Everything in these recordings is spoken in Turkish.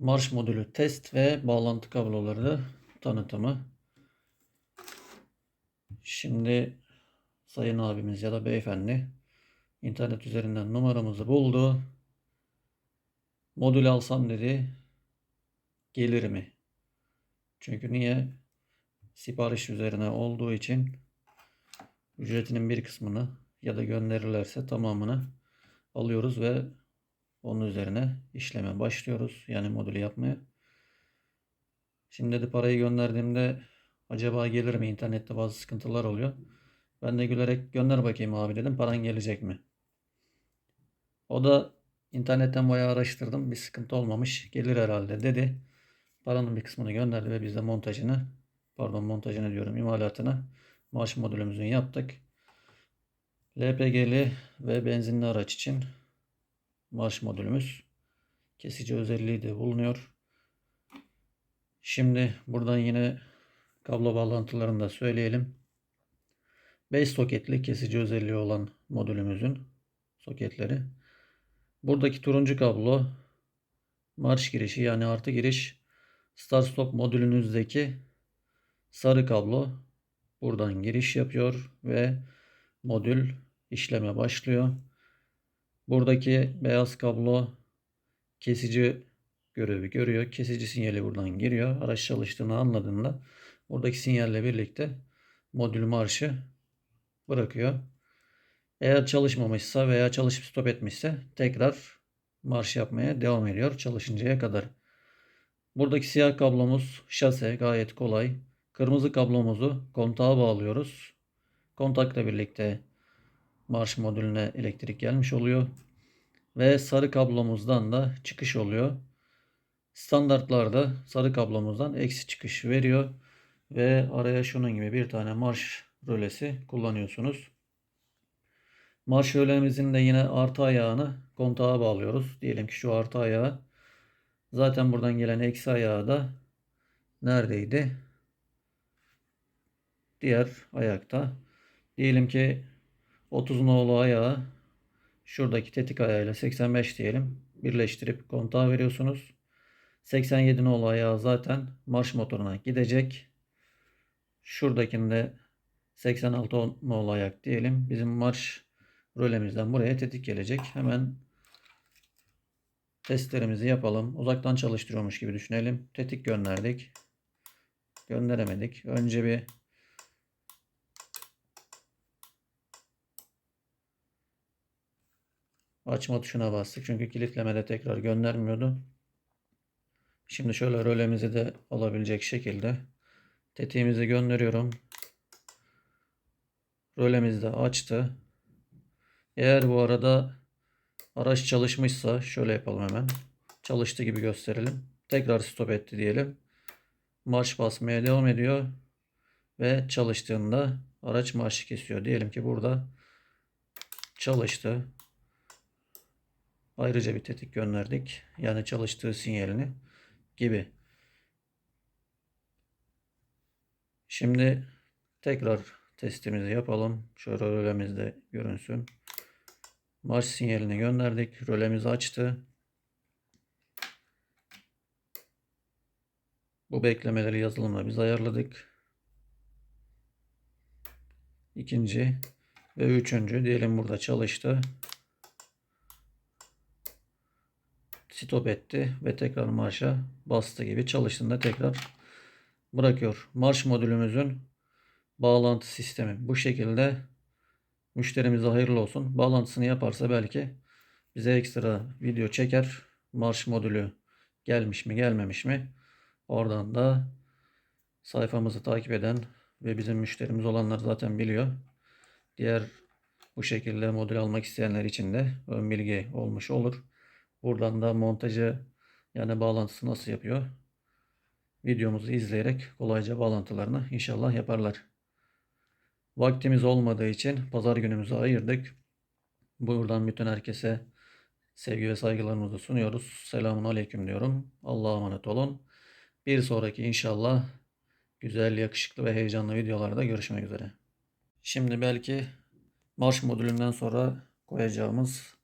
Marş modülü test ve bağlantı kabloları tanıtımı. Şimdi sayın abimiz ya da beyefendi internet üzerinden numaramızı buldu. Modül alsam dedi. Gelir mi? Çünkü niye? Sipariş üzerine olduğu için ücretinin bir kısmını ya da gönderirlerse tamamını alıyoruz ve onun üzerine işleme başlıyoruz. Yani modülü yapmaya. Şimdi dedi parayı gönderdiğimde acaba gelir mi? İnternette bazı sıkıntılar oluyor. Ben de gülerek gönder bakayım abi dedim. Paran gelecek mi? O da internetten bayağı araştırdım. Bir sıkıntı olmamış. Gelir herhalde dedi. Paranın bir kısmını gönderdi ve biz de montajını pardon montajını diyorum imalatını marş modülümüzün yaptık. LPG'li ve benzinli araç için marş modülümüz kesici özelliği de bulunuyor. Şimdi buradan yine kablo bağlantılarını da söyleyelim. 5 soketli kesici özelliği olan modülümüzün soketleri. Buradaki turuncu kablo marş girişi yani artı giriş start stop modülünüzdeki sarı kablo buradan giriş yapıyor ve modül işleme başlıyor. Buradaki beyaz kablo kesici görevi görüyor. Kesici sinyali buradan giriyor. Araç çalıştığını anladığında buradaki sinyalle birlikte modül marşı bırakıyor. Eğer çalışmamışsa veya çalışıp stop etmişse tekrar marş yapmaya devam ediyor çalışıncaya kadar. Buradaki siyah kablomuz şase gayet kolay. Kırmızı kablomuzu kontağa bağlıyoruz. Kontakla birlikte marş modülüne elektrik gelmiş oluyor. Ve sarı kablomuzdan da çıkış oluyor. Standartlarda sarı kablomuzdan eksi çıkış veriyor. Ve araya şunun gibi bir tane marş rölesi kullanıyorsunuz. Marş rölemizin de yine artı ayağını kontağa bağlıyoruz. Diyelim ki şu artı ayağı. Zaten buradan gelen eksi ayağı da neredeydi? Diğer ayakta. Diyelim ki 30 nolu ayağı şuradaki tetik ayağıyla 85 diyelim. Birleştirip kontağa veriyorsunuz. 87 nolu ayağı zaten marş motoruna gidecek. Şuradakinde 86 nolu ayak diyelim. Bizim marş rölemizden buraya tetik gelecek. Hemen testlerimizi yapalım. Uzaktan çalıştırıyormuş gibi düşünelim. Tetik gönderdik. Gönderemedik. Önce bir açma tuşuna bastık. Çünkü kilitlemede tekrar göndermiyordu. Şimdi şöyle rölemizi de alabilecek şekilde tetiğimizi gönderiyorum. Rölemiz de açtı. Eğer bu arada araç çalışmışsa şöyle yapalım hemen. Çalıştı gibi gösterelim. Tekrar stop etti diyelim. Marş basmaya devam ediyor. Ve çalıştığında araç marşı kesiyor. Diyelim ki burada çalıştı. Ayrıca bir tetik gönderdik. Yani çalıştığı sinyalini gibi. Şimdi tekrar testimizi yapalım. Şöyle rölemizde görünsün. Marş sinyalini gönderdik. Rölemizi açtı. Bu beklemeleri yazılımla biz ayarladık. İkinci ve üçüncü diyelim burada çalıştı. Stop etti ve tekrar marşa bastı gibi çalıştığında tekrar bırakıyor. Marş modülümüzün bağlantı sistemi bu şekilde müşterimize hayırlı olsun. Bağlantısını yaparsa belki bize ekstra video çeker. Marş modülü gelmiş mi gelmemiş mi? Oradan da sayfamızı takip eden ve bizim müşterimiz olanlar zaten biliyor. Diğer bu şekilde modül almak isteyenler için de ön bilgi olmuş olur. Buradan da montajı yani bağlantısı nasıl yapıyor? Videomuzu izleyerek kolayca bağlantılarını inşallah yaparlar. Vaktimiz olmadığı için pazar günümüzü ayırdık. Buradan bütün herkese sevgi ve saygılarımızı sunuyoruz. Selamun aleyküm diyorum. Allah'a emanet olun. Bir sonraki inşallah güzel, yakışıklı ve heyecanlı videolarda görüşmek üzere. Şimdi belki marş modülünden sonra koyacağımız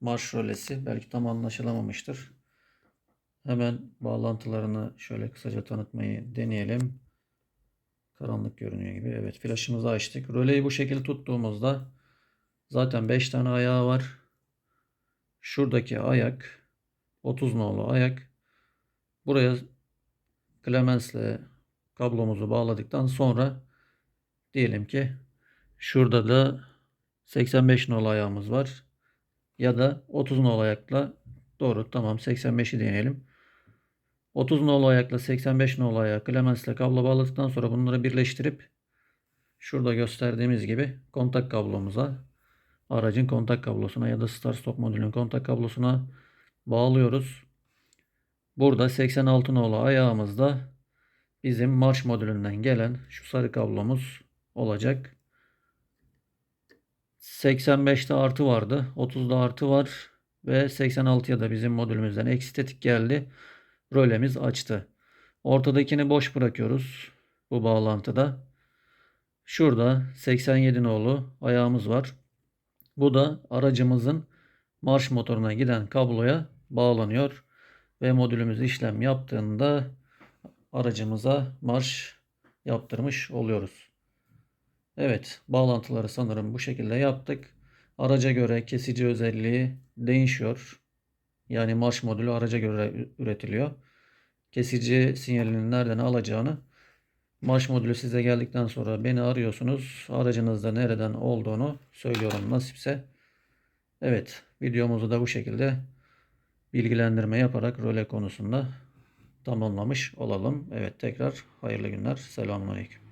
marş rölesi belki tam anlaşılamamıştır. Hemen bağlantılarını şöyle kısaca tanıtmayı deneyelim. Karanlık görünüyor gibi. Evet flaşımızı açtık. Röleyi bu şekilde tuttuğumuzda zaten 5 tane ayağı var. Şuradaki ayak 30 nolu ayak. Buraya Clemens'le kablomuzu bağladıktan sonra diyelim ki şurada da 85 nolu ayağımız var. Ya da 30 nolu ayakla doğru tamam 85'i deneyelim. 30 nolu ayakla 85 nolu ayağı Clemens'le kablo bağladıktan sonra bunları birleştirip şurada gösterdiğimiz gibi kontak kablomuza aracın kontak kablosuna ya da start stop modülün kontak kablosuna bağlıyoruz. Burada 86 nolu ayağımızda bizim marş modülünden gelen şu sarı kablomuz olacak. 85'te artı vardı. 30'da artı var. Ve 86'ya da bizim modülümüzden eksi tetik geldi. Rölemiz açtı. Ortadakini boş bırakıyoruz. Bu bağlantıda. Şurada 87 nolu ayağımız var. Bu da aracımızın marş motoruna giden kabloya bağlanıyor. Ve modülümüz işlem yaptığında aracımıza marş yaptırmış oluyoruz. Evet, bağlantıları sanırım bu şekilde yaptık. Araca göre kesici özelliği değişiyor. Yani marş modülü araca göre üretiliyor. Kesici sinyalini nereden alacağını marş modülü size geldikten sonra beni arıyorsunuz. Aracınızda nereden olduğunu söylüyorum nasipse. Evet, videomuzu da bu şekilde bilgilendirme yaparak röle konusunda tamamlamış olalım. Evet tekrar hayırlı günler. Selamünaleyküm.